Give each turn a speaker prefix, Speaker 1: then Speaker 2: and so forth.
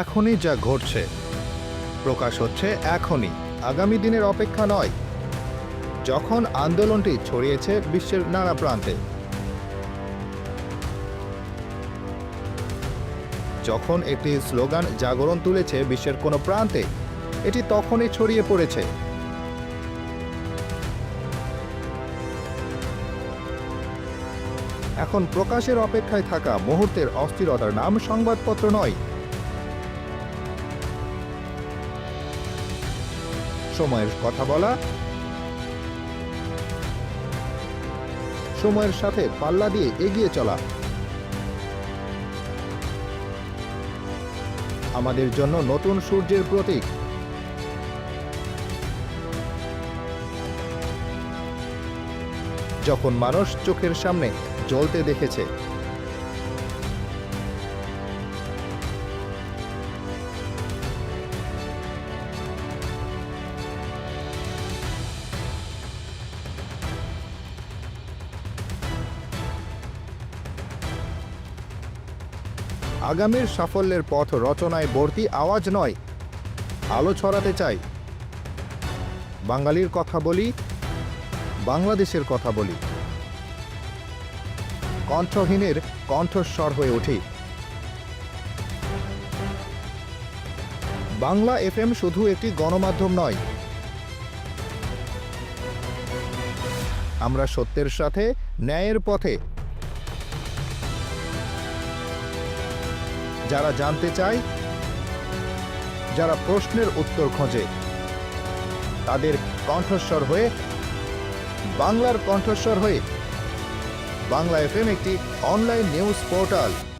Speaker 1: এখনই যা ঘটছে। প্রকাশ হচ্ছে এখনই, আগামী দিনের অপেক্ষা নয়। যখন আন্দোলনটি ছড়িয়েছে বিশ্বের নানা প্রান্তে। যখন একটি স্লোগান জাগরণ তুলেছে বিশ্বের কোনো প্রান্তে, এটি তখনই ছড়িয়ে পড়েছে। এখন প্রকাশের অপেক্ষায় থাকা মুহূর্তের অস্থিরতার নাম সংবাদপত্র নয়। সময়ের কথা বলা, সময়ের সাথে পাল্লা দিয়ে এগিয়ে চলা। আমাদের জন্য নতুন সূর্যের প্রতীক। যখন মানুষ চোখের সামনে জ্বলতে দেখেছে আগামীর সাফল্যের পথ রচনায় বর্তি আওয়াজ নয়, আলো ছড়াতে চাই। বাঙালির কথা বলি, বাংলাদেশের কথা বলি। কণ্ঠহীনের কণ্ঠস্বর হয়ে উঠি। বাংলা এফএম শুধু একটি গণমাধ্যম নয়। আমরা সত্যের সাথে, ন্যায়ের পথে যারা জানতে চায়, যারা প্রশ্নের উত্তর খোঁজে, তাদের কণ্ঠস্বর হয়ে, বাংলার কণ্ঠস্বর হয়ে, বাংলা এফএম একটি অনলাইন নিউজ পোর্টাল।